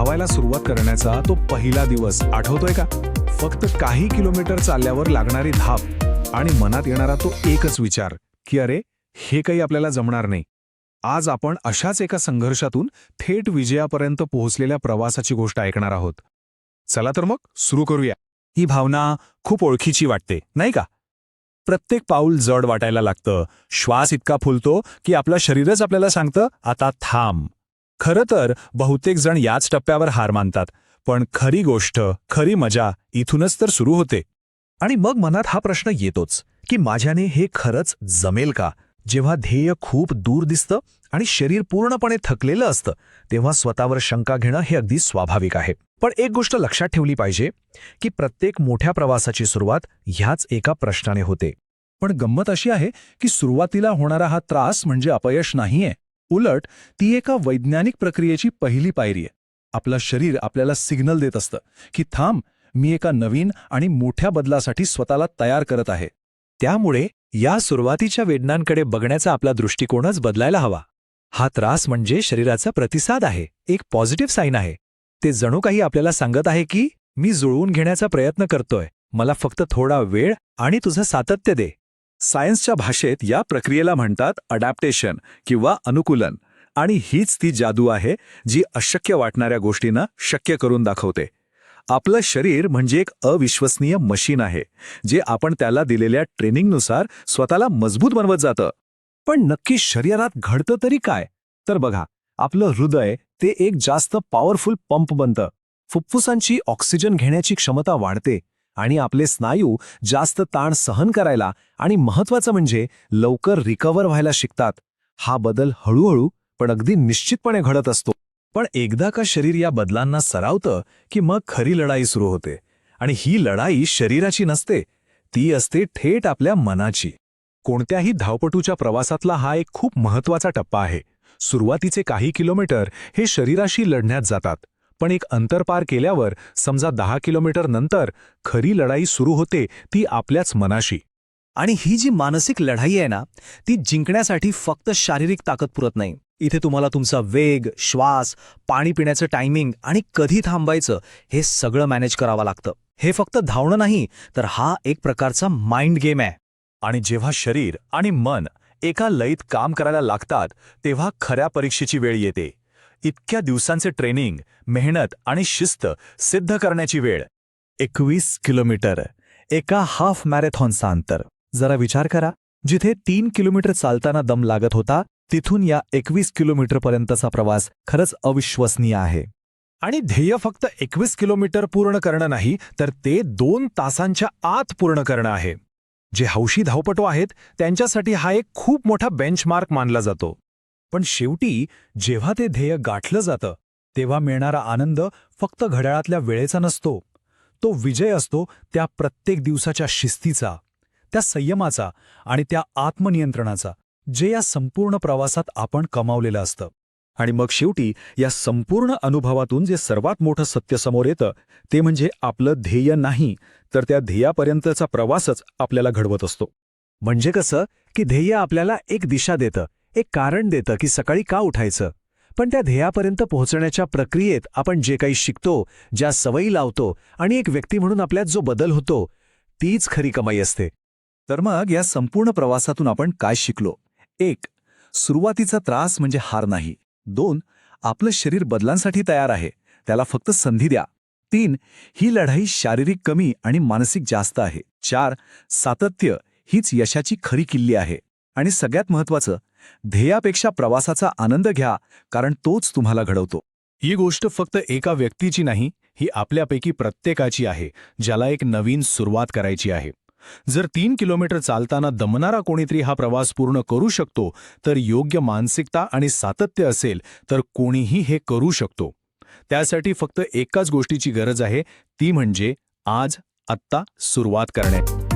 धावायला सुरुवात करण्याचा तो पहिला दिवस आठवतोय का? फक्त काही किलोमीटर चालल्यावर लागणारी धाप आणि मनात येणारा तो एकच विचार की अरे हे काही आपल्याला जमणार नाही. आज आपण अशाच एका संघर्षातून थेट विजयापर्यंत पोहोचलेल्या प्रवासाची गोष्ट ऐकणार आहोत. चला तर मग सुरू करूया. ही भावना खूप ओळखीची वाटते नाही का? प्रत्येक पाऊल जड वाटायला लागतं. श्वास इतका फुलतो की आपलं शरीरच आपल्याला सांगतं आता थांब. खरं तर बहुतेक जण याच टप्प्यावर हार मानतात पण खरी गोष्ट खरी मजा इथूनच तर सुरू होते. आणि मग मनात हा प्रश्न येतोच की माझ्याने हे खरंच जमेल का? जेव्हा ध्येय खूप दूर दिसतं आणि शरीर पूर्णपणे थकलेलं असतं तेव्हा स्वतःवर शंका घेणं हे अगदी स्वाभाविक आहे. पण एक गोष्ट लक्षात ठेवली पाहिजे की प्रत्येक मोठ्या प्रवासाची सुरुवात ह्याच एका प्रश्नाने होते. पण गंमत अशी आहे की सुरुवातीला होणारा हा त्रास म्हणजे अपयश नाहीये. उलट ती एका वैज्ञानिक प्रक्रियेची पहिली पायरी आहे. आपलं शरीर आपल्याला सिग्नल देत असतं की थांब मी एका नवीन आणि मोठ्या बदलासाठी स्वतःला तयार करत आहे. त्यामुळे या सुरुवातीच्या वेदनांकडे बघण्याचा आपला दृष्टिकोनच बदलायला हवा. हा त्रास म्हणजे शरीराचा प्रतिसाद आहे एक पॉझिटिव्ह साईन आहे. ते जणू काही आपल्याला सांगत आहे की मी जुळवून घेण्याचा प्रयत्न करतोय. मला फक्त थोडा वेळ आणि तुझं सातत्य दे. सायन्सच्या भाषेत या प्रक्रियेला म्हणतात अडॅप्टेशन किंवा अनुकूलन. आणि हीच ती जादू आहे जी अशक्य वाटणाऱ्या गोष्टींना शक्य करून दाखवते. आपलं शरीर म्हणजे एक अविश्वसनीय मशीन आहे जे आपण त्याला दिलेल्या ट्रेनिंगनुसार स्वतःला मजबूत बनवत जातं. पण नक्की शरीरात घडतं तरी काय? तर बघा आपलं हृदय ते एक जास्त पॉवरफुल पंप बनतं. फुफ्फुसांची ऑक्सिजन घेण्याची क्षमता वाढते. आणि आपले स्नायू जास्त ताण सहन करायला आणि महत्वाचं म्हणजे लवकर रिकव्हर व्हायला शिकतात. हा बदल हळूहळू पण अगदी निश्चितपणे घडत असतो. पण एकदा का शरीर या बदलांना सरावतं की मग खरी लढाई सुरू होते. आणि ही लढाई शरीराची नसते ती असते थेट आपल्या मनाची. कोणत्याही धावपटूच्या प्रवासातला हा एक खूप महत्त्वाचा टप्पा आहे. सुरुवातीचे काही किलोमीटर हे शरीराशी लढण्यात जातात. पण एक अंतर पार केल्यावर समजा दहा किलोमीटर नंतर खरी लढाई सुरू होते ती आपल्याच मनाशी. आणि ही जी मानसिक लढाई आहे ना ती जिंकण्यासाठी फक्त शारीरिक ताकद पुरत नाही. इथे तुम्हाला तुमचा वेग श्वास पाणी पिण्याचं टायमिंग आणि कधी थांबायचं हे सगळं मॅनेज करावं लागतं. हे फक्त धावणं नाही तर हा एक प्रकारचा माइंड गेम आहे. आणि जेव्हा शरीर आणि मन एका लयीत काम करायला लागतात तेव्हा खऱ्या परीक्षेची वेळ येते. इतक्या दिवसांचे ट्रेनिंग मेहनत आणि शिस्त सिद्ध करण्याची वेळ. एकवीस किलोमीटर एका हाफ मॅरेथॉनचा अंतर. जरा विचार करा जिथे तीन किलोमीटर चालताना दम लागत होता तिथून या एकवीस किलोमीटरपर्यंतचा प्रवास खरंच अविश्वसनीय आहे. आणि ध्येय फक्त एकवीस किलोमीटर पूर्ण करणं नाही तर ते दोन तासांच्या आत पूर्ण करणं आहे. जे हौशी धावपटू आहेत त्यांच्यासाठी हा एक खूप मोठा बेंचमार्क मानला जातो. पण शेवटी जेव्हा ते ध्येय गाठलं जातं तेव्हा मिळणारा आनंद फक्त घड्याळातल्या वेळेचा नसतो. तो विजय असतो त्या प्रत्येक दिवसाच्या शिस्तीचा त्या संयमाचा आणि त्या आत्मनियंत्रणाचा जे या संपूर्ण प्रवासात आपण कमावलेलं असतं. आणि मग शेवटी या संपूर्ण अनुभवातून जे सर्वात मोठं सत्य समोर येतं ते म्हणजे आपलं ध्येय नाही तर त्या ध्येयापर्यंतचा प्रवासच आपल्याला घडवत असतो. म्हणजे कसं की ध्येय आपल्याला एक दिशा देतं एक कारण देतं की सकाळी का उठायचं? पण त्या ध्येयापर्यंत पोहोचण्याच्या प्रक्रियेत आपण जे काही शिकतो ज्या सवयी लावतो आणि एक व्यक्ती म्हणून आपल्यात जो बदल होतो तीच खरी कमाई असते. तर मग या संपूर्ण प्रवासातून आपण काय शिकलो? एक सुरुवातीचा त्रास म्हणजे हार नाही. दोन आपलं शरीर बदलांसाठी तयार आहे. त्याला फक्त संधी द्या. तीन ही लढाई शारीरिक कमी आणि मानसिक जास्त आहे. चार सातत्य हीच यशाची खरी किल्ली आहे. आणि सगळ्यात महत्वाचं ध्येयापेक्षा प्रवासाचा आनंद घ्या कारण तोच तुम्हाला घडवतो. ही गोष्ट फक्त एका व्यक्तीची नाही ही आपल्यापैकी प्रत्येकाची आहे ज्याला एक नवीन सुरुवात करायची आहे. जर तीन किलोमीटर चालताना दमणारा कोणीतरी हा प्रवास पूर्ण करू शकतो तर योग्य मानसिकता आणि सातत्य असेल तर कोणीही हे करू शकतो. त्यासाठी फक्त एकाच गोष्टीची गरज आहे ती म्हणजे आज आत्ता सुरुवात करणे.